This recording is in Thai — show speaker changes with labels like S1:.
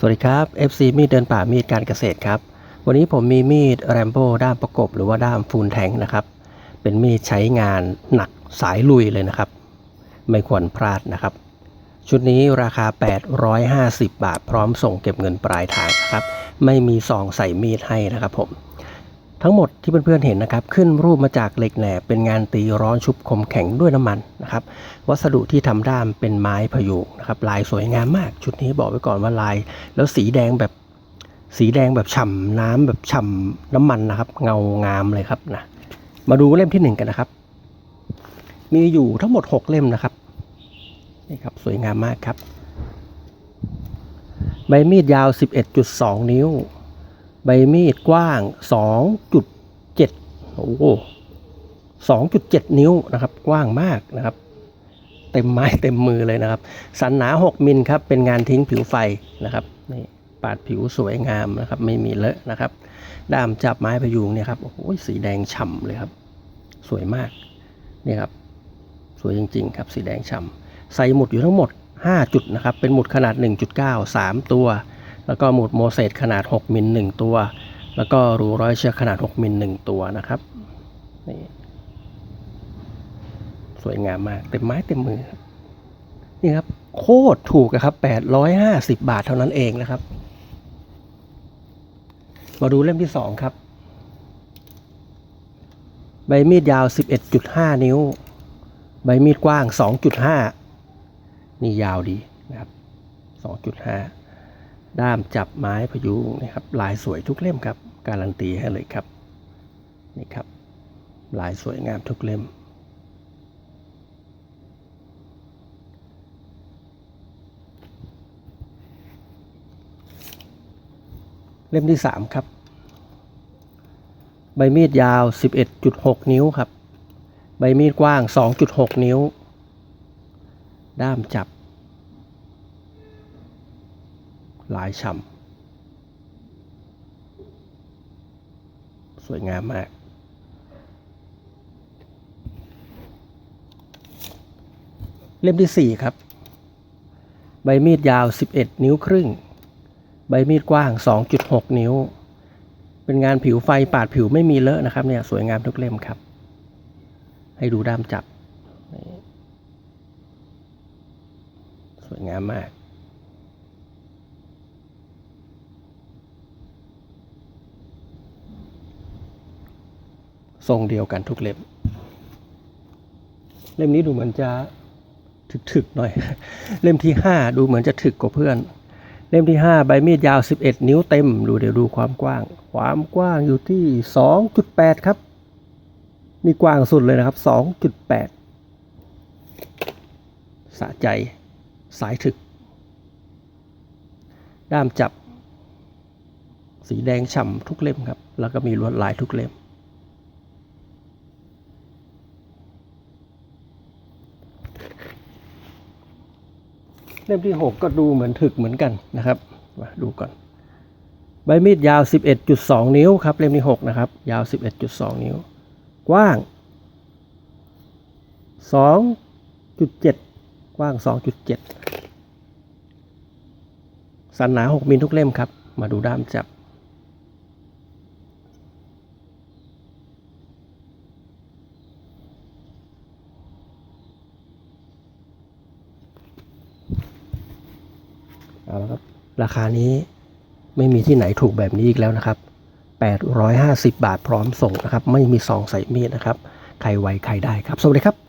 S1: สวัสดีครับ FC มีดเดินป่ามีดการเกษตรครับ วันนี้ผมมีมีดแรมโบ้ด้ามประกบ หรือว่าด้ามฟูลแทงนะครับ เป็นมีดใช้งานหนักสายลุยเลยนะครับ ไม่ควรพลาดนะครับ ชุดนี้ราคา 850 บาทพร้อมส่งเก็บเงินปลายทางนะครับ ไม่มีซองใส่มีดให้นะครับผม ทั้งหมดที่เพื่อนๆเห็นนะครับ ขึ้นรูปมาจากเหล็กแหลมเป็นงานตีร้อนชุบคมแข็งด้วยน้ำมันนะครับ วัสดุที่ทำด้ามเป็นไม้พยุงนะครับ ลายสวยงามมาก ชุดนี้บอกไว้ก่อนว่าลาย แล้วสีแดงแบบสีแดงแบบฉ่ำน้ำแบบฉ่ำน้ำมันนะครับ เงางามเลยครับนะมาดูเล่มที่หนึ่งกันนะครับ มีอยู่ทั้งหมดหกเล่มนะครับนี่ครับสวยงามมากครับ ใบมีดยาว 11.2 นิ้ว ใบมีดกว้าง 2.7 โอ้โห2.7 นิ้วนะครับ กว้างมากนะครับ เต็มไม้เต็มมือเลยนะครับ สันหนา 6 มิลครับ เป็นงานทิ้งผิวไฟนะครับ นี่ปาดผิวสวยงามนะครับ ไม่มีเลอะนะครับ ด้ามจับไม้พยุงเนี่ยครับ โอ้โห สีแดงฉ่ำเลยครับ สวยมาก นี่ครับ สวยจริง ๆ ครับ สีแดงฉ่ำใส่หมุดอยู่ทั้งหมด 5 จุดนะครับ เป็นหมุดขนาด 1.9 3 ตัว แล้วก็หมุดโมเสสขนาด 6 มิล 1 ตัว แล้วก็รูร้อยเชือกขนาด 6 มิล 1 ตัวนะครับนี่สวยงามมาก เต็มไม้เต็มมือ นี่ครับ โคตรถูกครับ 850 บาทเท่านั้นเองนะครับ มาดูเล่มที่ 2 ครับ ใบมีดยาว 11.5 นิ้ว ใบมีดกว้าง 2.5 นี่ยาวดีนะครับ 2.5 ด้ามจับไม้พยุงนะครับ ลายสวยทุกเล่มครับ การันตีให้เลยครับ นี่ครับ ลายสวยงามทุกเล่ม เล่มที่ 3 ครับ ใบมีดยาว 11.6 นิ้วครับ ใบมีดกว้าง 2.6 นิ้ว ด้ามจับ ลายฉ่ำสวยงามมาก เล่มที่ 4 ครับ ใบมีดยาว 11 นิ้วครึ่ง ใบมีดกว้าง 2.6 นิ้ว เป็นงานผิวไฟปาดผิวไม่มีเลอะนะครับเนี่ยสวยงามทุกเล่มครับ ให้ดูด้ามจับ สวยงามมาก ทรงเดียวกันทุกเล่ม เล่มนี้ดูเหมือนจะถึกๆหน่อย เล่มที่ 5 ดูเหมือนจะถึกกว่าเพื่อน เล่มที่ 5 ใบมีดยาว 11 นิ้วเต็ม ดูเดี๋ยวดูความกว้าง ความกว้างอยู่ที่ 2.8 ครับ นี่กว้างสุดเลยนะครับ 2.8 สะใจ สายถึก ด้ามจับ สีแดงฉ่ำทุกเล่มครับ แล้วก็มีลวดลายทุกเล่ม เล่มที่ 6 ก็ดูเหมือนถึกเหมือนกันนะครับมาดูก่อน ใบมีดยาว 11.2 นิ้วครับเล่มที่ 6 นะครับ ยาว 11.2 นิ้ว กว้าง 2.7 กว้าง 2.7 สันหนา 6มิลทุกเล่มครับ มาดูด้ามจับ เอาละครับ ราคานี้ไม่มีที่ไหนถูกแบบนี้อีกแล้วนะครับ 850 บาทพร้อมส่งนะครับ ไม่มีซองใส่มีดนะครับ ใครไวใครได้ครับ สวัสดีครับ